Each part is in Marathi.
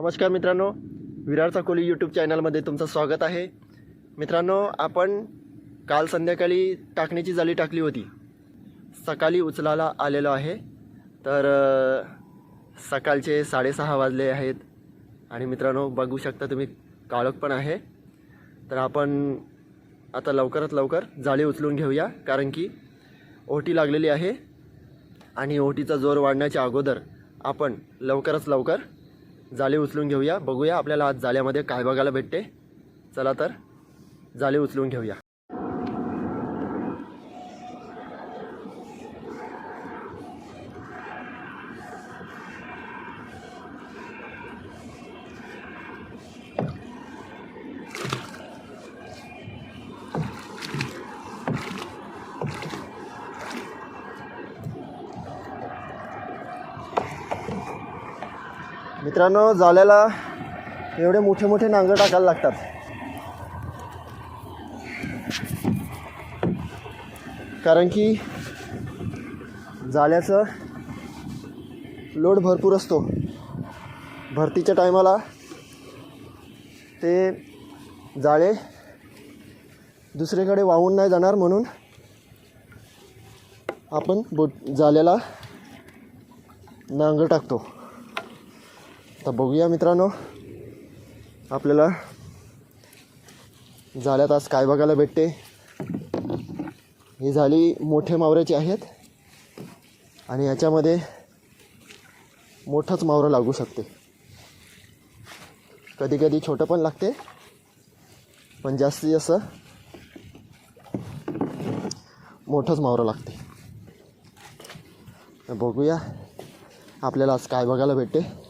नमस्कार मित्रांनो विरार कोली यूट्यूब चॅनलमध्ये तुमचं स्वागत आहे. मित्रांनो आपण काल संध्याकाळी टाकण्याची जाळी टाकली होती. सकाळी उचलायला आलेलो आहे. तर सकाळचे साडेसहा वाजले आहेत. आणि मित्रांनो बघू शकता तुम्ही काळोख पण आहे. तर आपण आता लवकरात लवकर जाळी उचलून घेऊया कारण की ओटी लागलेली आहे. आणि ओटीचा जोर वाढण्याच्या अगोदर आपण लवकरच लवकर जाळे उचलून घेऊया. बघूया आपल्याला आज जाळ्यामध्ये काय बघायला भेटते. चला तर जाळे उचलून घेऊया. मित्रांनो जाळ्याला एवढे मोठे मोठे नांगर टाकायला लागतात. कारण की जाळ्याचं लोड भरपूर असतो. भरतीच्या टायमाला ते जाळे दुसरीकडे वाहून नाही जाणार म्हणून आपण बोट जाळ्याला नांगर टाकतो. आता बघूया मित्रांनो. आपल्याला जाळ्यात आज काय बघायला भेटते? ही झाली मोठे मावऱ्याची आहेत. आणि याच्यामध्ये मोठंच मावरं लागू शकते. कधी कधी छोटं पण लागते. पण जास्तीत जास्त मोठंच मावरं लागते. बघूया आपल्याला आज काय बघायला भेटते.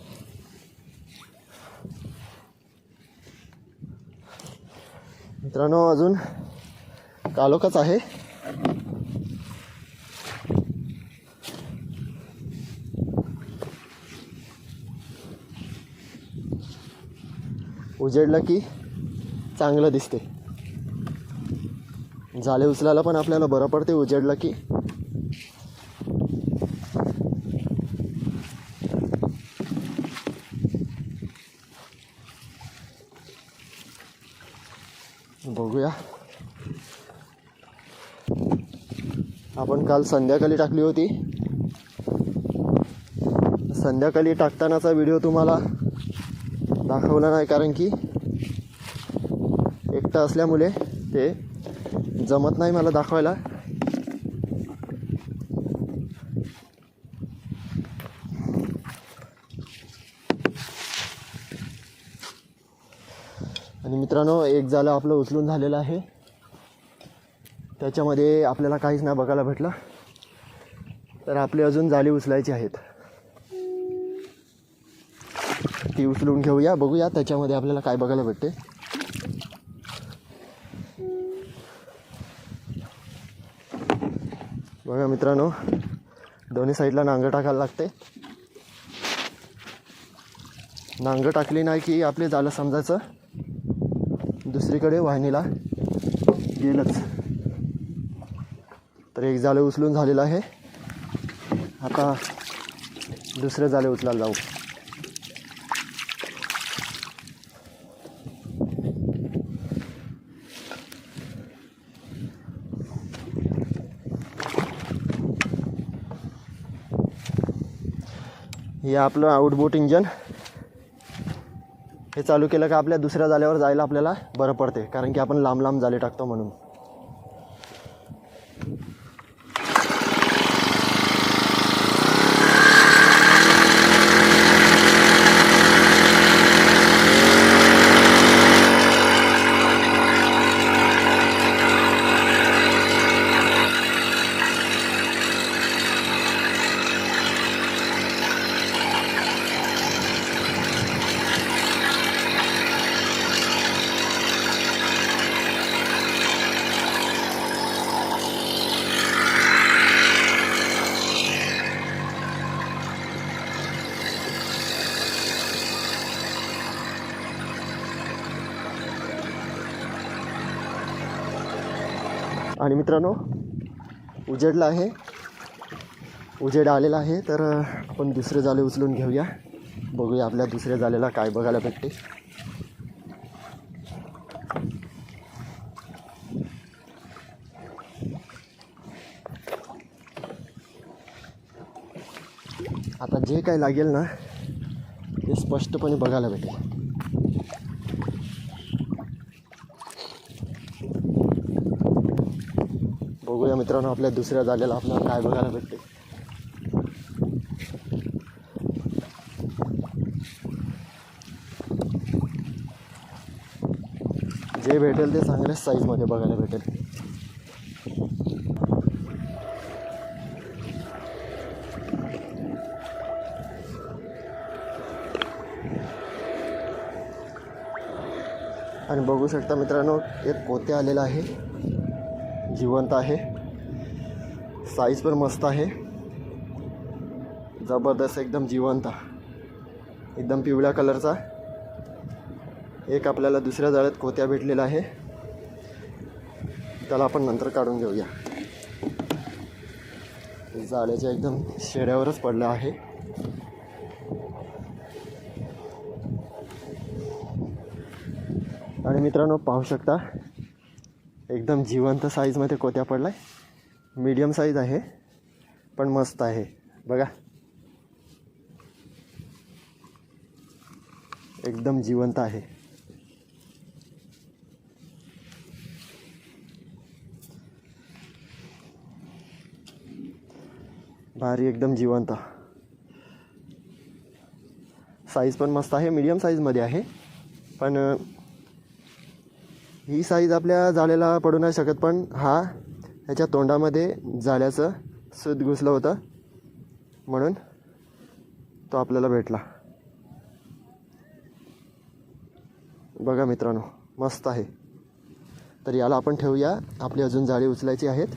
मित्रांनो अजून कालोखच आहे. उजेडलं की चांगलं दिसते झाले उचलायला पण आपल्याला बरं पडते उजेडलं की बघूया आपण काल संध्याकाळी टाकली होती. संध्याकाळी टाकतानाचा व्हिडिओ तुम्हाला दाखवला नाही कारण की एकटा असल्यामुळे ते जमत नाही मला दाखवायला. आणि मित्रांनो एक झालं आपलं उचलून झालेलं आहे. त्याच्यामध्ये आपल्याला काहीच नाही बघायला भेटलं. तर आपली अजून जाळी उचलायची आहेत. ती उचलून घेऊया बघूया त्याच्यामध्ये आपल्याला काय बघायला भेटते. बघा मित्रांनो दोन्ही साईडला नांगर टाकायला लागते. नांगर टाकली नाही की आपले झालं समजायचं. दुसरीकडे वाहिनीला गेलंच. तर एक जाळे उचलून झालेलं आहे. आता दुसरे जाळे उचलायला जाऊ. हे आपलं आउटबोट इंजन हे चालू केलं का आपल्या दुसऱ्या जाल्यावर जायला आपल्याला बरं पडते कारण की आपण लांब लांब जाले टाकतो म्हणून. आणि मित्रांनो उजेडला आहे. उजेड आलेला आहे. तर आपण दुसरे जाळे उचलून घेऊया. बघूया आपल्या दुसऱ्या जालेला काय बघायला भेटते. आता जे काही लागेल ना ते स्पष्टपणे बघायला भेटेल. बघूया मित्रांनो आपल्या दुसऱ्या जागेला आपल्याला काय बघायला भेटते. जे भेटेल ते चांगल्याच साईजमध्ये बघायला भेटेल. आणि बघू शकता मित्रांनो एक कोते आलेला आहे. जिवंत आहे. साईज पण मस्त आहे. जबरदस्त एकदम जिवंत. एकदम पिवळ्या कलरचा एक आपल्याला दुसऱ्या जाळ्यात कोत्या भेटलेला आहे. त्याला आपण नंतर काढून घेऊया. जाळ्याच्या एकदम शेड्यावरच पडलं आहे. आणि मित्रांनो पाहू शकता एकदम जिवंत साईजमध्ये कोत्या पडला आहे मीडियम साईज आहे पण मस्त आहे. बघा. एकदम जिवंत आहे. भारी एकदम जिवंत. साईज पण मस्त आहे मीडियम साईजमध्ये आहे. पण ही साईज आपल्या जाळ्याला पडू नाही शकत पण हा ह्याच्या तोंडामध्ये जाळ्याचं सूत घुसलं होतं. म्हणून तो आपल्याला भेटला. बघा मित्रांनो मस्त आहे. तर याला आपण ठेवूया. आपली अजून जाळी उचलायची आहेत.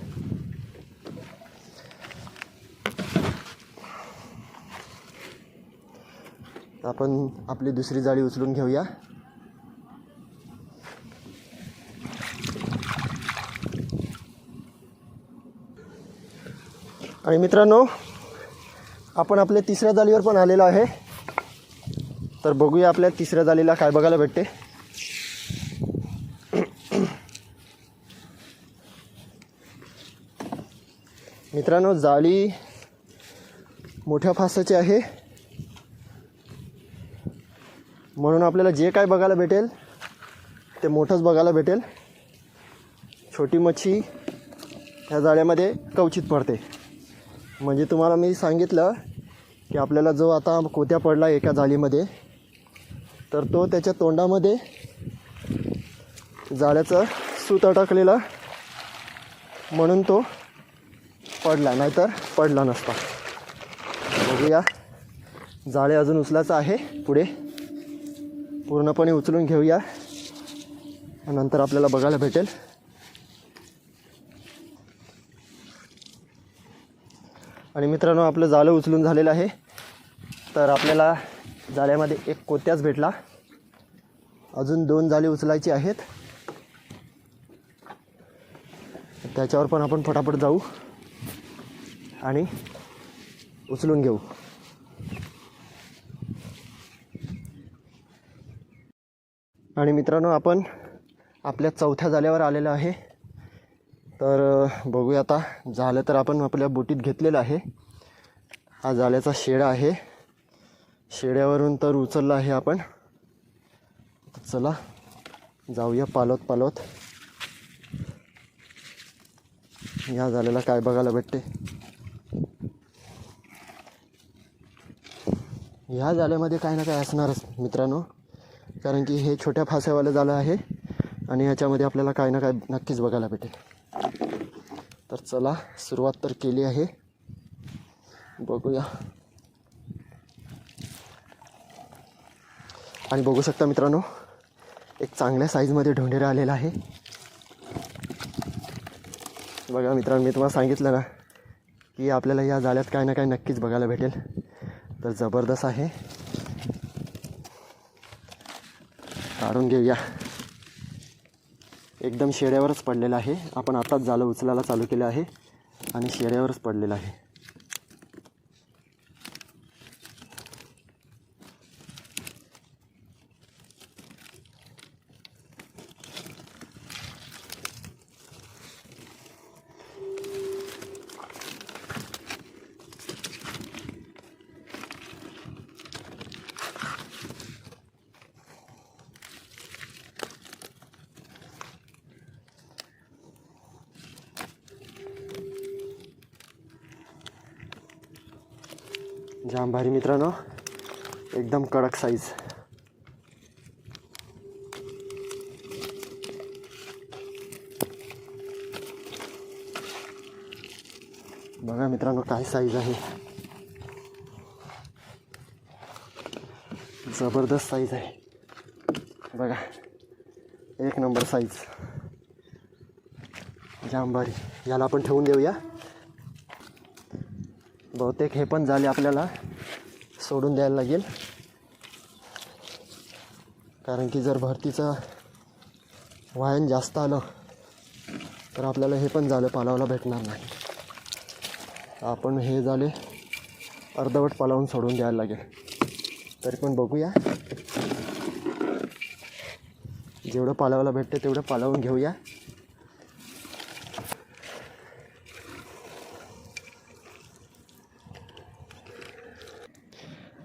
आपण आपली दुसरी जाळी उचलून घेऊया. आणि मित्रांनो आपण आपल्या तिसऱ्या जाळीवर पण आलेलो आहे. तर बघूया आपल्या तिसऱ्या जाळीला काय बघायला भेटते. मित्रांनो जाळी मोठ्या फासाची आहे. म्हणून आपल्याला जे काय बघायला भेटेल ते मोठंच बघायला भेटेल. छोटी मच्छी ह्या जाळ्यामध्ये कवचित पडते. म्हणजे तुम्हाला मी सांगितलं की आपल्याला जो आता कोत्या पडला एका जाळीमध्ये तर तो त्याच्या तोंडामध्ये जाळ्याचं सूत अटकलेलं म्हणून तो पडला नाहीतर पडला नसता. बघूया. जाळे अजून उचलायचं आहे. पुढे पूर्णपणे उचलून घेऊया. नंतर आपल्याला बघायला भेटेल. आणि मित्रांनो आपलं जाळं उचलून झालेलं आहे. तर आपल्याला जाळ्यामध्ये एक कोत्याच भेटला. अजून दोन जाळे उचलायची आहेत. त्याच्यावर पण आपण फटाफट जाऊ आणि उचलून घेऊ. आणि मित्रांनो आपण आपल्या चौथ्या जाल्यावर आलेलो आहे. तर बघूया आता. झालं तर आपण आपल्या बोटीत घेतलेलं आहे. हा जाल्याचा शेडा आहे. शेड्यावरून तर उचलला आहे आपण. चला जाऊया पालवत पालवत या झालेला काय बघायला भेटते? ह्या जाळ्यामध्ये काही ना काय असणारच मित्रांनो. कारण की हे छोट्या फास्यावालं झालं आहे आणि ह्याच्यामध्ये आपल्याला काही ना काय नक्कीच बघायला भेटेल. तर चला सुरुवात तर केली आहे. बघूया. आणि बघू शकता मित्रांनो एक चांगल्या साईजमध्ये ढोंढेरा आलेला आहे. बघा मित्रांनो मी तुम्हाला सांगितलं ना की आपल्याला या जाळ्यात काय ना काय नक्कीच बघायला भेटेल. तर जबरदस्त आहे. काढून घेऊया. एकदम शेड्यावरच पडलेलं आहे. आपण आताच जालं उचलायला चालू केलं आहे आणि शेड्यावरच पडलेलं आहे. जाम भारी मित्रांनो एकदम कडक साईज बघा मित्रांनो काय साईज आहे. जबरदस्त साईज आहे. बघा एक नंबर साईज जाम भारी याला आपण ठेवून देऊया. बहुतेक हे पण झाले आपल्याला. सोडून द्यायला लागेल. कारण की जर भरतीचं वायन जास्त आलं तर आपल्याला हे पण झालं पालावला भेटणार नाही. आपण हे झाले अर्धवट पालावून सोडून द्यायला लागेल. तरी पण बघूया. जेवढं पालावाला भेटते तेवढं पालावून घेऊया.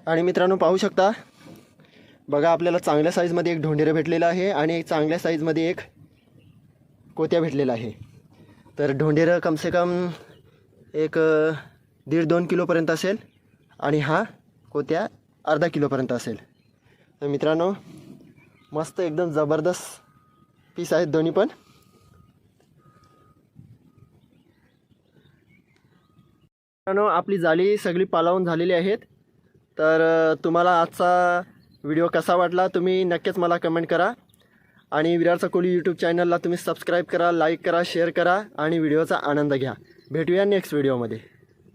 आणि मित्रांनो पाहू शकता बघा आपल्याला चांगल्या साईजमध्ये एक ढोंडेरं भेटलेलं आहे आणि एक चांगल्या साईजमध्ये एक कोत्या भेटलेला आहे. तर ढोंडेरं कमसे कम एक दीड दोन किलोपर्यंत असेल आणि हा कोत्या अर्धा किलोपर्यंत असेल. तर मित्रांनो मस्त एकदम जबरदस्त पीस आहेत दोन्ही पण. मित्रांनो आपली जाळी सगळी पालावून झालेली आहेत. तर तुम्हाला आजचा व्हिडिओ कसा वाटला तुम्ही नक्कीच मला कमेंट करा. आणि विराटचा कोहली यूट्यूब चॅनलला तुम्ही सबस्क्राईब करा लाईक करा शेअर करा आणि व्हिडिओचा आनंद घ्या. भेटूया नेक्स्ट व्हिडिओमध्ये